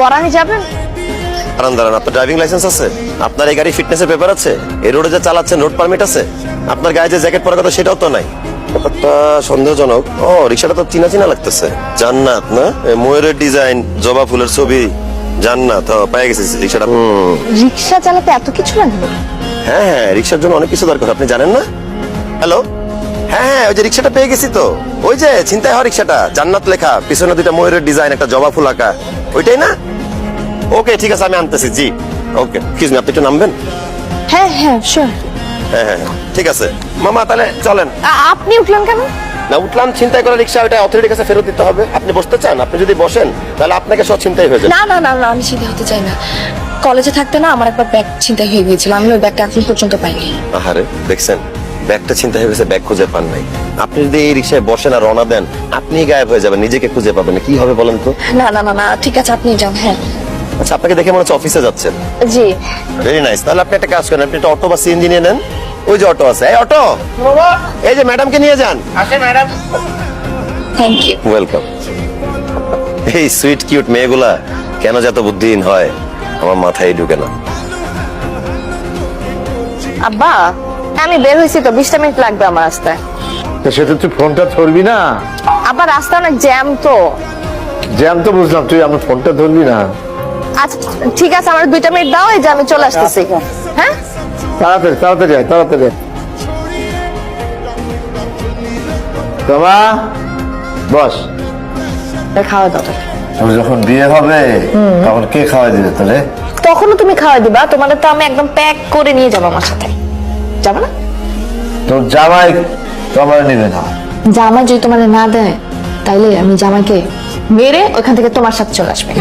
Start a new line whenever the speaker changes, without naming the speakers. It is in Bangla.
পরানি যাবেন?
দাঁড়ান দাঁড়ান আপনার ড্রাইভিং লাইসেন্স আছে? আপনার এই গাড়ি ফিটনেসের পেপার আছে? এই রোডে যে চালাচ্ছেন রোড পারমিট আছে? আপনার গায়ে যে জ্যাকেট পরার কথা সেটাও তো নাই। ব্যাপারটা সন্দেহজনক। ও রিক্সাটা তো চিনা চিনা লাগতেছে। জান্নাত না? ময়ূরের ডিজাইন জবা ফুলের ছবি। জান্নাত পেয়ে গেছি রিক্সাটা।
রিক্সা চালাতে এত কিছু লাগবে?
হ্যাঁ হ্যাঁ রিক্সার জন্য অনেক কিছু দরকার আপনি জানেন না? হ্যালো হ্যাঁ হ্যাঁ ওই যে রিক্সাটা পেয়ে গেছি তো। ওই যে চিন্তায় হওয়া রিক্সাটা জান্নাত লেখা পিছনে দুইটা ময়ূরের ডিজাইন একটা জবা ফুল আঁকা। ওইটাই না? ওকে ঠিক আছে আমি আনতেছি জি। ওকে এক্সকিউজ মি আপনি একটু নামবেন?
হ্যাঁ হ্যাঁ শিওর
হ্যাঁ হ্যাঁ হ্যাঁ, ঠিক আছে। মামা তাহলে চলেন।
আপনি উঠলেন কেন?
না উঠলাম চিন্তাই করা রিক্সা ওইটা অথরিটির কাছে ফেরত দিতে হবে। আপনি বসতে চান আপনি যদি বসেন তাহলে আপনাকে সব চিন্তাই হয়ে যাবে।
না না না না আমি চিন্তা হতে চাই না। কলেজে থাকতে না আমার একবার ব্যাগ চিন্তা হয়ে গিয়েছিল আমি ওই ব্যাগটা এখন পর্যন্ত পাইনি।
আহারে দেখছেন? ব্যাগটা চিন্তা হয়ে গেছে ব্যাগ খুঁজে পান নাই। আপনি যদি এই রিক্সায় বসেন আর রওনা দেন আপনি গায়েব হয়ে যাবেন নিজেকে খুঁজে পাবেন কি হবে বলেন তো?
না না না না ঠিক আছে আপনি যান হ্যাঁ।
আচ্ছা আপনাকে দেখে মনে হচ্ছে অফিসে যাচ্ছেন।
জি।
ভেরি নাইস তাহলে আপনি একটা কাজ করেন আপনি একটা অটো বা সিএনজি নিয়ে নেন। ওই যে অটো আছে। এই অটো! এই যে ম্যাডামকে নিয়ে যান।
থ্যাংক ইউ
ওয়েলকাম এই সুইট কিউট মেয়েগুলা কেন যত বুদ্ধিহীন হয় আমার মাথায় ঢুকে না।
আব্বা! আমি বের হয়েছি তো বিশটা মিনিট লাগবে আমার রাস্তায়
সেটা তুই ফোনটা ধরবি না?
আবার রাস্তা অনেক জ্যাম তো।
জ্যাম তো বুঝলাম তুই আমার ফোনটা ধরবি না।
আচ্ছা ঠিক আছে আমার দুইটা মিনিট দাও এই যে আমি চলে আসতেছি। হ্যাঁ?
তাড়াতাড়ি তাড়াতাড়ি আয় তাড়াতাড়ি। তোমা বস।
খাওয়া দাও
তোর যখন বিয়ে হবে তখন কে খাওয়াই দিবে তাহলে?
তখনও তুমি খাওয়া দিবা তোমাদের তো আমি একদম প্যাক করে নিয়ে যাব আমার সাথে। যাব না?
তো জামাই তোমার নেবে না।
জামাই যদি তোমার না দেয় তাইলে আমি জামাইকে মেরে ওখান থেকে তোমার সাথে চলে আসবে।